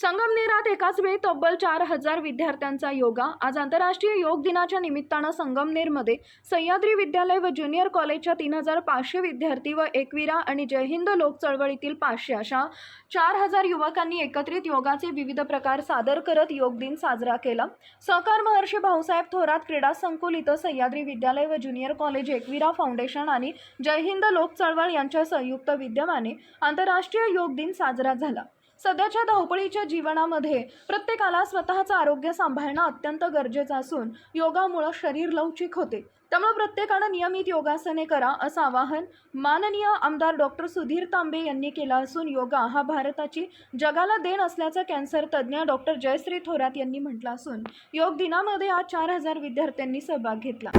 संगमनेरात एकाच वेळी तब्बल चार हजार विद्यार्थ्यांचा योगा. आज आंतरराष्ट्रीय योग दिनाच्या निमित्तानं संगमनेरमध्ये सह्याद्री विद्यालय व ज्युनियर कॉलेजच्या तीन हजार पाचशे विद्यार्थी व एकविरा आणि जय हिंद लोक चळवळीतील पाचशे अशा चार हजार युवकांनी एकत्रित योगाचे विविध प्रकार सादर करत योग दिन साजरा केला. सहकार महर्षी भाऊसाहेब थोरात क्रीडा संकुल इथं सह्याद्री विद्यालय व ज्युनियर कॉलेज एकविरा फाउंडेशन आणि जय हिंद लोक चळवळ यांच्या संयुक्त विद्यमाने आंतरराष्ट्रीय योग दिन साजरा झाला. सध्याच्या धावपळीच्या जीवनामध्ये प्रत्येकाला स्वतःचं आरोग्य सांभाळणं अत्यंत गरजेचं असून योगामुळं शरीर लवचिक होते. त्यामुळे प्रत्येकानं नियमित योगासने करा असं आवाहन माननीय आमदार डॉक्टर सुधीर तांबे यांनी केलं असून योगा हा भारताची जगाला देण असल्याचं कॅन्सर तज्ज्ञ डॉक्टर जयश्री थोरात यांनी म्हटलं असून योग दिनामध्ये आज चार हजार विद्यार्थ्यांनी सहभाग घेतला.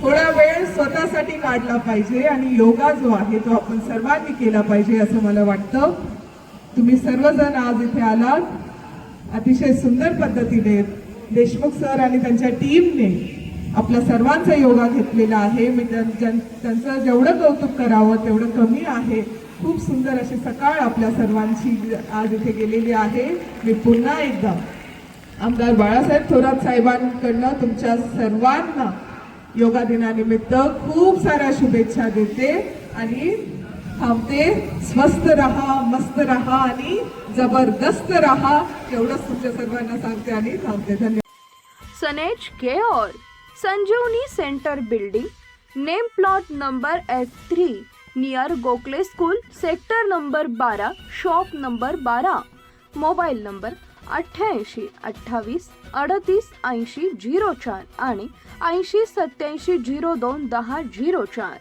थोडा वेळ स्वतःसाठी काढला पाहिजे आणि योगा जो आहे तो आपण सर्वांनी केला पाहिजे असं मला वाटतं. तुम्ही सर्वजण आज इथे आलात. अतिशय सुंदर पद्धतीने देशमुख सर आणि त्यांच्या टीमने आपल्या सर्वांचा योगा घेतलेला आहे. मी त्यांचं जेवढं कौतुक करावं तेवढं कमी आहे. खूप सुंदर अशी सकाळ आपल्या सर्वांची आज इथे गेलेली आहे. मी पुन्हा एकदा आमदार बाळासाहेब थोरात साहेबांकडनं तुमच्या सर्वांना योगा दिनानिमित्त खूप साऱ्या शुभेच्छा देते आणि थांबते. स्वस्त रहा मस्त रहा आणि जबरदस्त रहा. एवढंच तुमच्या सर्वांना सांगते आणि थांबते. धन्यवाद. सनेज care Sanjeevani centre building name plot number F three near Gokhale school sector number बारा शॉप नंबर बारा मोबाईल नंबर अठ्ठ्याऐंशी अठ्ठावीस अडतीस ऐंशी झिरो चार आणि ऐंशी सत्याऐंशी झिरो दोन दहा झिरो चार.